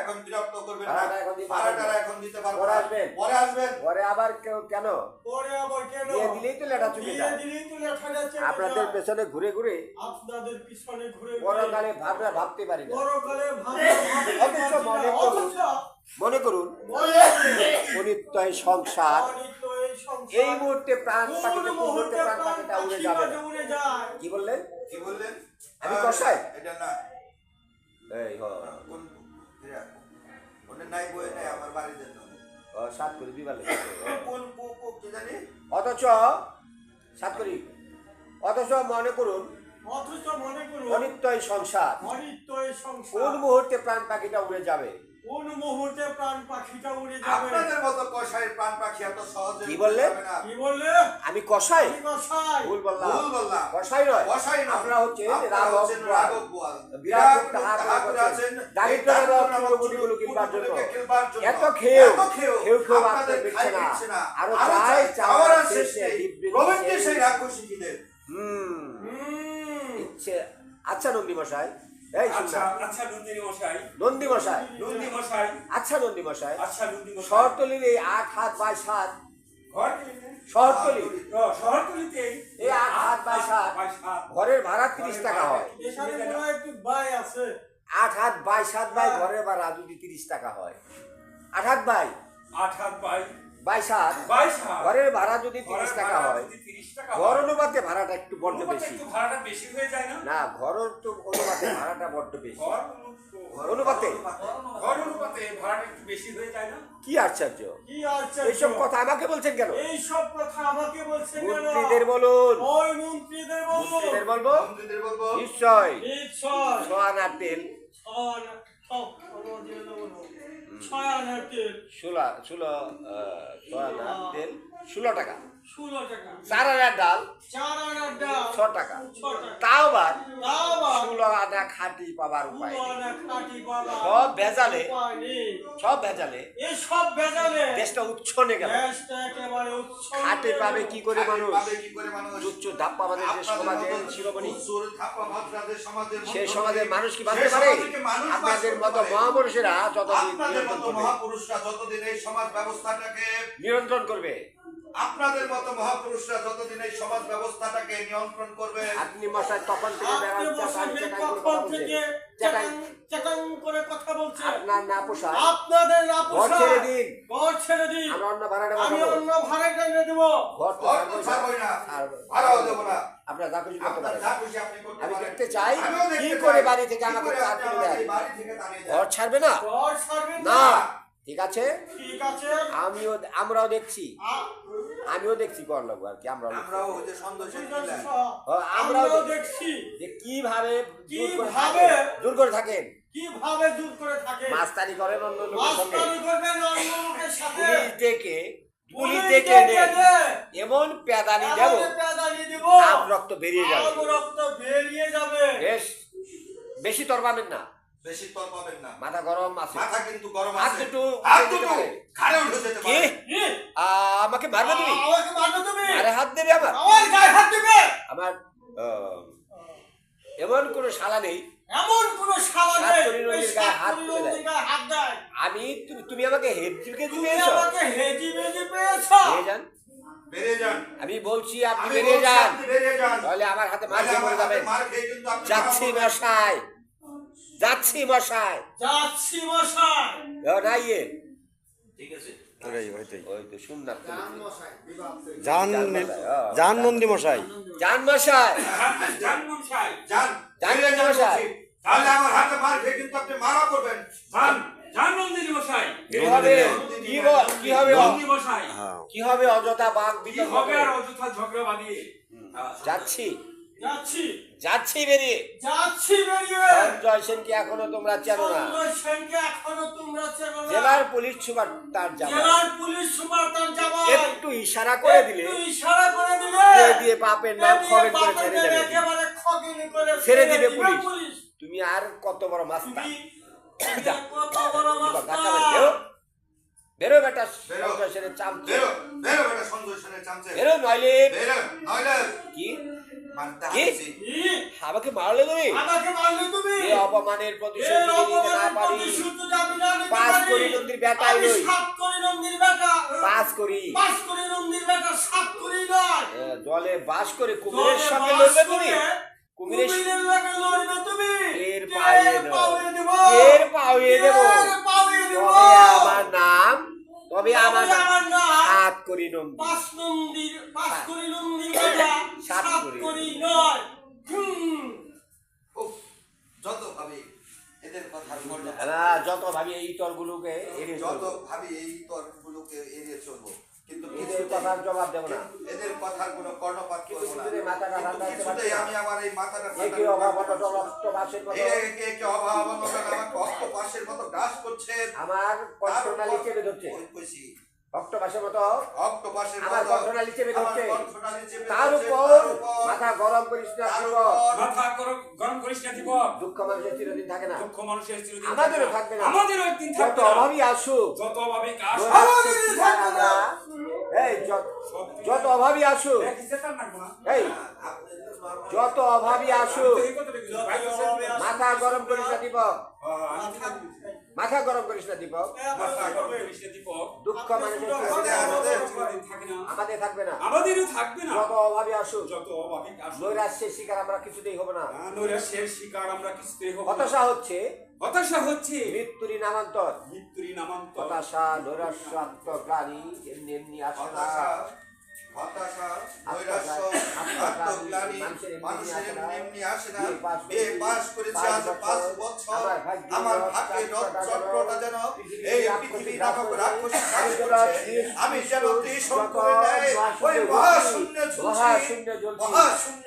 এখন বিরক্ত করবেন না। ভাড়াটা এখন দিতে পারবেন না। এখন দিতে পারব পরে আসবেন। পরে আসবেন। পরে আবার কেউ কেন? পরে আবার কেন? দিয়ে দিলেই তো লেটা চুকে যায়। দিলেই তো লেখাটা চেপে আপনাদের পেছনে ঘুরে ঘুরে আপনাদের পিছনে ঘুরে পরকালে ভাবনা ভাবতে পারি না। পরকালে ভাবনা মনে। করুন। মনে করুন অনিত্যয় সংসার। এই মুহূর্তে প্রাণ পাখিতে মুহূর্তে প্রাণ পাখিটা উড়ে যাবে কি বললেন? কি বললেন? আমি কষাই? এটা না এই হ কোন এরা? ওটা নাই বই নাই আমার বাড়ির জন্য। সাত করে দিবার কোন কো কো কি জানি? অথচ সাত করি। অথচ মনে করুন অথচ মনে করুন অনিত্যয় সংসার। অনিত্য সংসার। কোন মুহূর্তে প্রাণ পাখিটা উড়ে যাবে? কোন মুহূর্তে প্রাণ পাখিটা উড়ে যাবে? আপনাদের মতো কষাই প্রাণ পাখি এত সহজে কি বললেন? কি বললে? আমি কষাই ভুল বললাম। কষাই নয়। কষাই না। আপনারা রাঘব রাঘব বিরাট করে আছেন। কিনবার জন্য। এত খেয়েও খেয়েও খেয়েও আপনাদের না। আরও চাই, চাওয়ার শেষ। সেই রাক্ষসীদের। হুম। ইচ্ছে। আচ্ছা নন্দী মশাই। এই আচ্ছা আচ্ছা নন্দিনী মশাই। নন্দী মশাই। নন্দী মশাই। আচ্ছা নন্দী মশাই। আচ্ছা নন্দী মশাই। শহরতলির এই আট হাত বাই সাত ঘর কিনলে শহরতলি? ও, শহরতলিতে? এই আট বাই সাত ঘরের ভাড়া তিরিশ টাকা হয়। হয় বাই আছে। আট হাত বাই সাত বাই ঘরের ভাড়া যদি তিরিশ টাকা হয়। আট হাত বাই? আট হাত বাই। ঘরের ভাড়া যদি তিরিশ টাকা হয় যদি 30 টাকা ঘর অনুপাতে ভাড়াটা একটু বড্ড বেশি। ভাড়াটা বেশি হয়ে যায় না? না ঘর তো অনুপাতে ভাড়াটা বড্ড বেশি। ঘর অনুপাতে ঘর অনুপাতে? ভাড়াটা একটু বেশি হয়ে যায় না? কি আশ্চর্য? কি এইসব কথা আমাকে বলছেন কেন? এই সব কথা আমাকে বলছেন কেন? মন্ত্রীদের বলুন। ওই মন্ত্রীদের বলুন। মন্ত্রীদের বলব? মন্ত্রীদের বলব, নিশ্চয়। তেল। ছয় আনার তেল ষোলো ষোলো ছয় আনার তেল ষোলো টাকা। চার আনার ডাল ছ টাকা। তাও বার ষোলো আনা খাঁটি পাবার উপায়। আনা সব ভেজালে সব ভেজালে সব ভেজালে। দেশটা উচ্ছনে গেল। খাটে পাবে কি করে মানুষ? উচ্চ যে সমাজের শিরোমণি। সে মানুষ কি বাঁচতে পারে? সমাজে আপনাদের মতো মহাপুরুষেরা যতদিন মহাপুরুষরা যতদিন এই সমাজ ব্যবস্থাটাকে নিয়ন্ত্রণ করবে। আপনাদের মতো মহাপুরুষরা যতদিন এই সমাজ ব্যবস্থাটাকে নিয়ন্ত্রণ করবে আপনি মশাই তখন থেকে থেকে চেকাং করে কথা আপনার না পোষায় আপনাদের না ঘর ছেড়ে দিন। ঘর ছেড়ে দিন। আমরা অন্য ভাড়াটা আমি অন্য দেব। ঘর তো ঘর ছাড়বই না। ভাড়াও দেবো না। আপনার যা খুশি করতে পারেন। যা খুশি আপনি করতে আমি দেখতে চাই। কি করে বাড়ি থেকে আমাকে চার। ঘর ছাড়বে না? ঘর ছাড়বেন না। ঠিক আছে? ঠিক আছে। আমিও আমরাও দেখছি। আমিও দেখছি কর আর কি আমরাও আমরাও ওই যে আমরাও দেখছি। যে কীভাবে কীভাবে? থাকেন দূর করে থাকেন। কীভাবে দূর করে থাকে মাস্তানি করেন অন্য লোকের সঙ্গে। মাস্তানি করবেন অন্য লোকের সাথে। পুলিশ ডেকে পুলিশ ডেকে। এমন পেদানি দেব পেদানি দিব। রক্ত বেরিয়ে যাবে। রক্ত বেরিয়ে যাবে। বেশ বেশি তর পাবেন না। বেশি তর পাবেন না। মাথা গরম আছে। মাথা কিন্তু গরম হাত আছে। দুটো। হাত দুটো ঘাড়ে উঠে যেতে পারে। কি? আমাকে মারবে তুমি? আমাকে মারবে তুমি? আরে হাত দেবে আমার। আমার গায়ে হাত দিবে? আমার এমন কোনো শালা নেই। এমন কোন শালা নেই গায়ে হাত দেয়। হাত আমি তুমি তুমি আমাকে তুমি দিয়েছ আমাকে হেজি বেজি পেয়েছ? আমি বলছি আপনি বেরিয়ে যান। তাহলে আমার হাতে মার খেয়ে হাতে যাবেন। যাচ্ছি। মশাই যাচ্ছি মশাই। যাচ্ছি মশাই। ও না ইয়ে ঠিক আছে। জান নন্দী মশাই। জান মশাই। জান মশাই যান যান বেরিয়ে যান মশাই। তাহলে আমার হাতে মার খেয়ে কিন্তু আপনি মারা পড়বেন। জান জান নন্দিনী মশাই। কি হবে? হ্যাঁ। অযথা বাঘ কি হবে। আর অযথা ঝগড়া বাঁধিয়ে? যাচ্ছি। যাচ্ছি। যাচ্ছি বেরিয়ে। যাচ্ছি বেরিয়ে। সঞ্জয় সেনকে এখনও তোমরা চেনো না। সেনকে এখনও তোমরা চেনো না। জেলার পুলিশ সুপার তার জামা জেলার পুলিশ সুপার তার একটু ইশারা করে দিলে একটু ইশারা করে দিলে কে দিয়ে বাপের নাম খবেন করে ছেড়ে দেবে? একেবারে খগিনি করে ছেড়ে দিবে পুলিশ। তুমি আর কত বড় মাস্তা। কত বড় বেরো। বেটা। সঞ্জয় সেনের চামচে। বেরো বেটা সঞ্জয় সেনের চামচে। বেরো নইলে। বেরো। নইলে। কি? আমাকে মারলে তুমি? আমাকে মারলে তুমি? এ অপমানের এই প্রতিশোধ নিতে না পারি। প্রতিশোধ যদি আমি না আমি সাত করি নন্দীর বেটা। পাস করি পাঁচ করি নন্দীর বেটা সাত করি নয়। জলে বাস করে কুমিরের সঙ্গে লড়বে তুমি? কুমিরের তুমি? দেব। দেব। দেব। আমার নাম তবে আমার নাম হাত করি নন্দী। পাঁচ নন্দীর পাঁচ করি নন্দীর বেটা সাত সাত করি। নয় যত ভাবি এদের কথা না যত ভাবি এই তরগুলোকে এড়িয়ে যত ভাবি এই তর্কগুলোকে এড়িয়ে চলবো কিন্তু এদের কথার জবাব দেবো না। এদের কথার কোনো কর্ণপাত করব না। ঠান্ডা করতে কিছুতেই আমি আমার এই মাথাটা একে অভাব অনটন রক্ত বাসের মতো একে একে অভাব অনটন আমাকে অক্টোপাসের মতো গ্রাস করছে। আমার কষ্ট কণ্ঠনালী চেপে ধরছে। কইছি, অক্টোপাসের মতো অক্টোপাসের আমার মতো কণ্ঠনালী চেপে আমার ধরছে। কণ্ঠনালী চেপে তার উপর মাথা গরম করিস না তার মাথা গরম গরম করিস না দীপক দুঃখ মানুষের চিরদিন থাকে না। দুঃখ মানুষের চিরদিন আমাদেরও থাকবে না। আমাদেরও একদিন যত থাকবে না। অভাবী আসুক। যত অভাবে কাজ দৈরাজ্যের শিকার আমরা এই যত- যত আসুক। এই যত অভাবী আসুক। মাথা গরম করিস না দীপক মাথা গরম করিস না দীপক। দুঃখ মানুষের। আমাদের থাকবে না। আমাদেরও থাকবে না। যত অভাবী আসুক যত অভাবে নৈরাশ্যের শিকার আমরা কিছুতেই হব না। নৈরাশ্যের শিকার আমরা কিছুতেই হব হতাশা হচ্ছে? হতাশা হচ্ছে? মৃত্যুরই নামান্তর। মৃত্যুরই নামান্তর। হতাশা নৈরাশ্য আত্মগ্লানি এমনি এমনি আসে না। হতাশা হতাশা নৈরাশ্য আত্মগ্লানি মানুষের এমনি এমনি আসে না। বিয়ে পাশ করেছে আজ পাঁচ বছর আমার ভাগ্যে চক্রটা যেন এই পৃথিবী নামক রাক্ষসী কাজ করছে আমি যেন ত্রিশঙ্করে নেয় ওই মহাশূন্য ঝুলছি মহাশূন্য